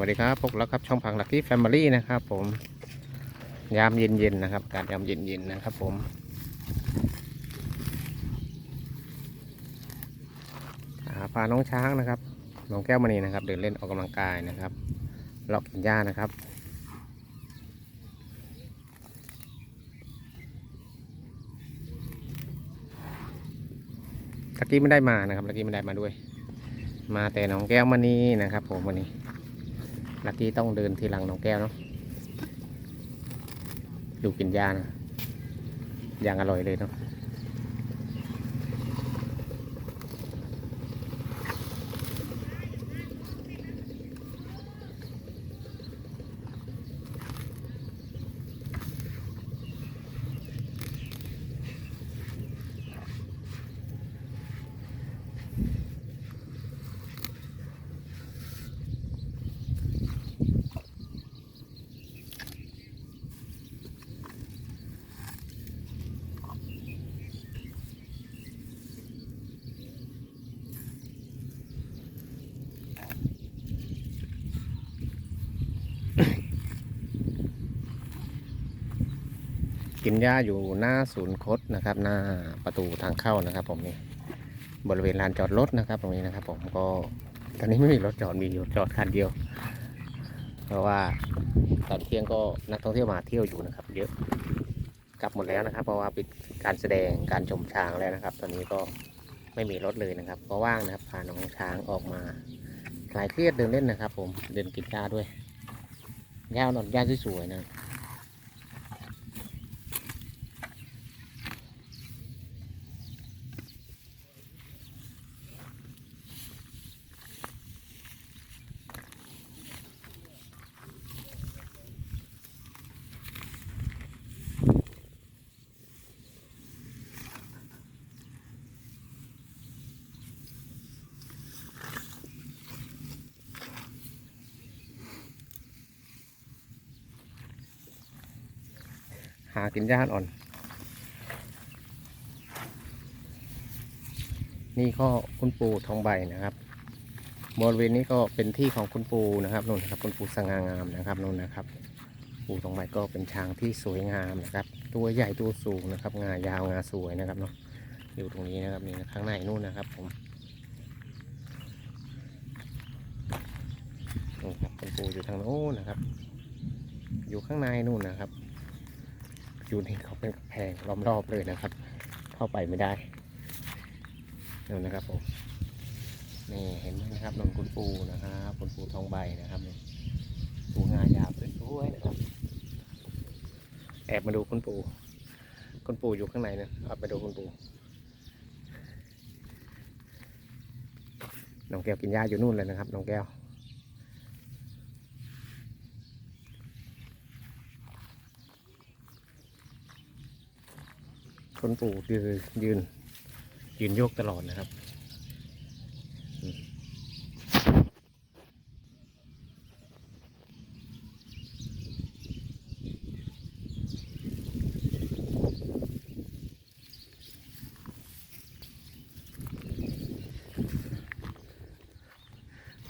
วัสดีครับพบแล้วครับช่องพังลักกี้แฟมิลี่นะครับ ผมยามเย็นๆนะครับการยามเย็นๆนะครับ ผมอ่าพาน้องช้างนะครับน้องแก้วมณีนะครับ เดินเล่นออกกำลังกายนะครับเลาะกินหญ้านะครับลักี้ไม่ได้มานะครับลักี้ไม่ได้มาด้วย มาแต่น้องแก้วมานี่นะครับ ผมวันนี้ ลักกี้ต้องเดินทีหลังน้องแก้วเนาะดูกินยานะอย่างอร่อยเลยเนาะ กินหญ้าอยู่หน้าศูนย์คดนะครับ หน้าประตูทางเข้านะครับ ผมนี่บริเวณลานจอดรถนะครับ ตรงนี้นะครับ ผมก็ตอนนี้ไม่มีรถจอดมีอยู่จอดคันเดียว เพราะว่าตอนเที่ยงก็นักท่องเที่ยวมาเที่ยวอยู่นะครับ เยอะกลับหมดแล้วนะครับ เพราะว่าปิดการแสดงการชมช้างแล้วนะครับ ตอนนี้ก็ไม่มีรถเลยนะครับ ก็ว่างนะครับพาน้องช้างออกมาคลายเครียดเดินเล่นนะครับ ผมเดินกินหญ้าด้วยหญ้าหนอนหญ้าสวยๆนะ หากินหญ้าอ่อน นี่ก็คุณปู่ทองใบนะครับบริเวณนี้ก็เป็นที่ของคุณปู่นะครับนู่นครับคุณปู่สง่างามนะครับนู่นนะครับ ปู่ทองใบก็เป็นช้างที่สวยงามนะครับ ตัวใหญ่ตัวสูงนะครับ งายาวงาสวยนะครับเนาะอยู่ตรงนี้นะครับนี่ข้างในนู่นนะครับผมนู่นครับคุณปู่อยู่ทางโน้นนะครับ อยู่ข้างในนู่นนะครับ อยู่ในเขาเป็นกำแพงล้อมรอบเลยนะครับ เข้าไปไม่ได้นู่นนะครับผมนี่เห็นไหมนะครับนนคุณปูนะครับคุณปูทองใบนะครับนี่ปูงายาวสวยๆนะครับแอบมาดูคุณปูคุณปูอยู่ข้างในนะเอาไปดูคุณปูน้องแก้วกินหญ้าอยู่นู่นเลยนะครับน้องแก้ว คนปู่ยืนยืนยืนโยกตลอดนะครับ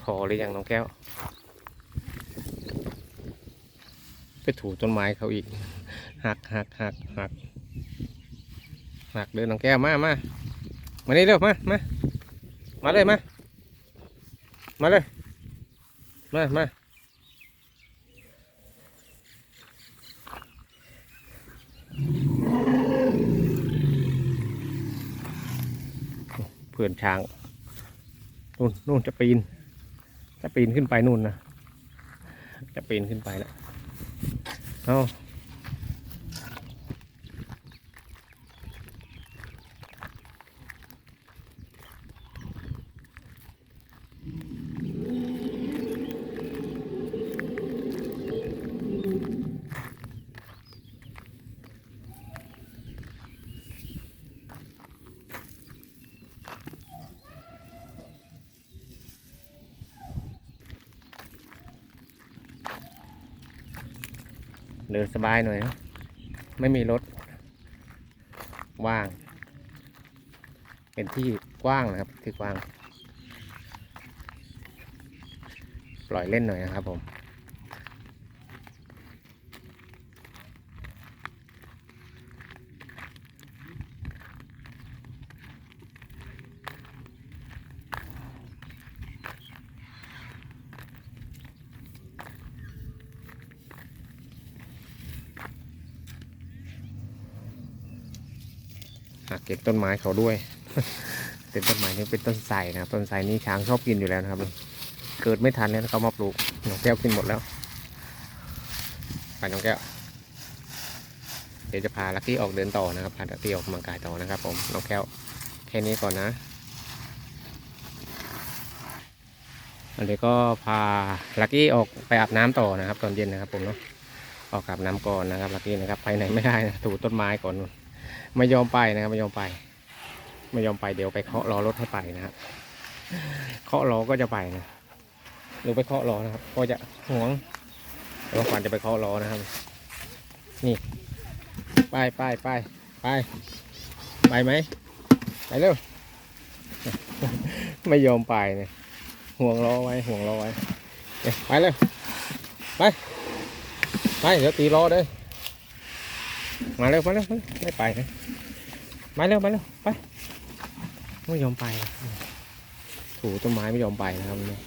พอหรือยังน้องแก้ว ไปถูต้นไม้เขาอีก หักหักหักหัก หนักเดินน้องแก้วมามามานี่เร็วมามามาเลยมามาเลยมามาเพื่อนช้างนู่นนู่นจะปีน จะปีนขึ้นไปนู่นนะจะปีนขึ้นไปแล้วเอา ดินสบายหน่อยนะไม่มีรถ ว่าง เป็นที่กว้างนะครับที่กว้าง ปล่อยเล่นหน่อยนะครับผม หักเก็บต้นไม้เขาด้วย เป็นต้นไม้นี่เป็นต้นไทรนะต้นไทรนี่ช้างชอบกินอยู่แล้วนะครับ เกิดไม่ทันเนี่ยเขามาปลูกน้องแก้วกินหมดแล้วไปน้องแก้ว เดี๋ยวจะพาลักกี้ออกเดินต่อนะครับพาลักกี้ออกกำลังกายต่อนะครับ ผมน้องแก้วแค่นี้ก่อนนะ อันนี้ก็พาลักกี้ออกไปอาบน้ำต่อนะครับ ตอนเย็นนะครับ ผมเนาะออกอาบน้ำก่อนนะครับลักกี้นะครับไปไหนไม่ได้นะถูต้นไม้ก่อนนู่น ไม่ยอมไปนะครับไม่ยอมไป ไม่ยอมไปเดี๋ยวไปเคาะรอรถให้ไปนะครับเคาะรอก็จะไปนะหรือไปเคาะรอนะครับ ก็จะห่วงแล้วฝันจะไปเคาะรอนะครับ นี่ ไปไปไปไปไปไหมไปเร็วไม่ยอมไปเนี่ยห่วงรอไว้ห่วงรอไว้ไปเลยไปไปเดี๋ยวตีรอเลย มาเร็วมาเร็วไม่ไปนะมาเร็วมาเร็วไปไม่ยอมไปถูต้นไม้ไม่ยอมไปนะครับเนี่ย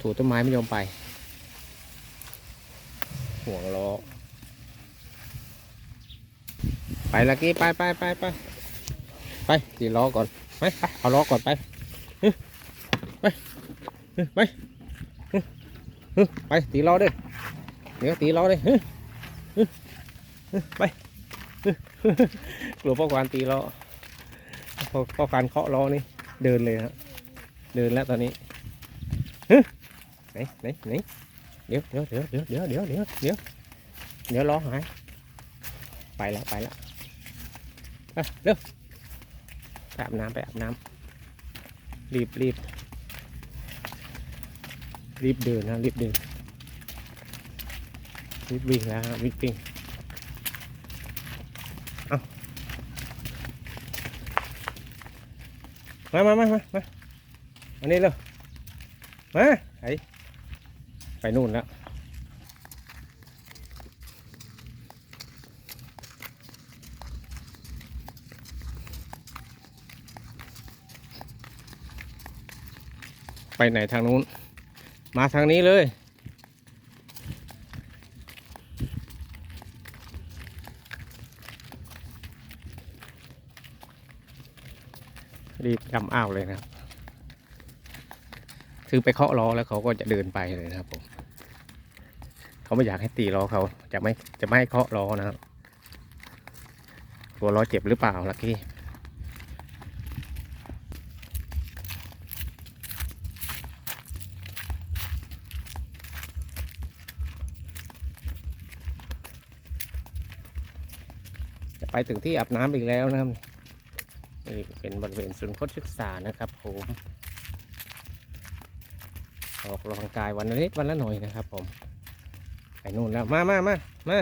ถูต้นไม้ไม่ยอมไป ห่วงรอไปลักกี้ไปไปไปไปไปตีล้อก่อนไปไปเอาล้อก่อนไปไปไปไปตีล้อด้วยเดี๋ยวตีล้อด้วย ไปกลัวพ่อควานตีล้อพ่อพ่อควานเคาะล้อนี่ เดินเลยครับเดินแล้วตอนนี้ฮึไหนไหนไหนเดี๋ยวเดี๋ยวเดี๋ยวเดี๋ยวเดี๋ยวเดี๋ยวเดี๋ยวเดี๋ยวเดี๋ยวล้อหายไปแล้วไปแล้วไปเร็วไปอาบน้ำไปอาบน้ำรีบรีบรีบเดินนะรีบเดินรีบวิ่งแล้วฮะรีบวิ่งเอา มามามามามาอันนี้เร็วมาไอไปนู่นแล้วไปไหนทางนู้น มาทางนี้เลย รีบจำอ้าวเลยนะครับ คือไปเคาะล้อแล้วเขาก็จะเดินไปเลยนะครับผมเขาไม่อยากให้ตีล้อเขาจะไม่จะไม่ให้เคาะล้อนะครับตัวล้อเจ็บหรือเปล่าลักกี้จะไปถึงที่อาบน้ำอีกแล้วนะครับ นี่เป็นบริเวณศูนย์โคชศึกษานะครับผมออกกำลังกายวันละนิดวันละหน่อยนะครับผมไปนู่นแล้วมามามามา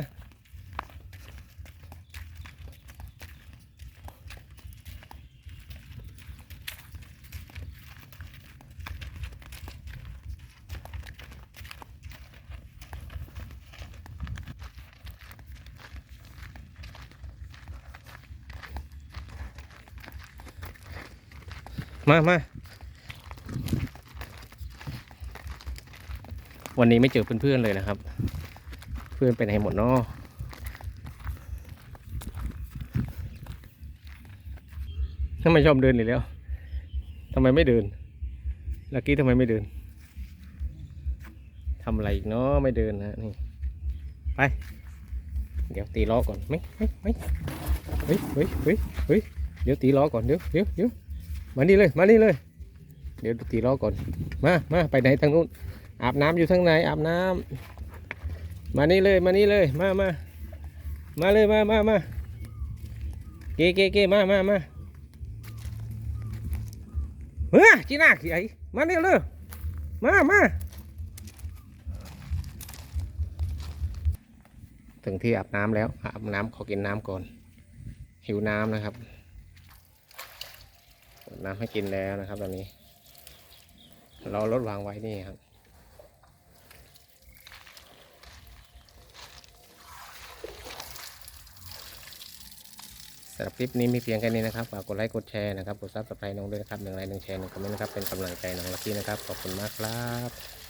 มามาวันนี้ไม่เจอเพื่อนๆเลยนะครับ เพื่อนไปไหนหมดเนาะทำไมชอบเดินอีกแล้วทำไมไม่เดินลักกี้ทำไมไม่เดินทำอะไรอีกเนาะไม่เดินนะนี่ไป เดี๋ยวตีล้อก่อนไม่ไม่ไม่เฮ้ยเฮ้ยเฮ้ยเฮ้ยเดี๋ยวตีล้อก่อนเดี๋ยวเดี๋ยวเดี๋ยว มานี่เลยมานี่เลย เดี๋ยวตีล้อก่อน มามาไปไหนทางนู้นอาบน้ำอยู่ทางไหนอาบน้ำมานี่เลยมานี่เลยมามามาเลยมามามาเก้เก้เกมามามาเฮ้ยจีน่าขี้ไอมาเร็วเลยมามาถึงที่อาบน้ำแล้วอาบน้ำขอกินน้ำก่อน หิวน้ำนะครับ น้ำให้กินแล้วนะครับตอนนี้ เราลดวางไว้นี่ครับ สำหรับคลิปนี้มีเพียงแค่นี้นะครับ ฝากกดไลค์ กดแชร์นะครับ กดซับสไครต์น้องด้วยนะครับหนึ่งไลค์หนึ่งแชร์หนึ่งคอมเมนต์นะครับ เป็นกำลังใจน้องลักกี้นะครับ ขอบคุณมากครับ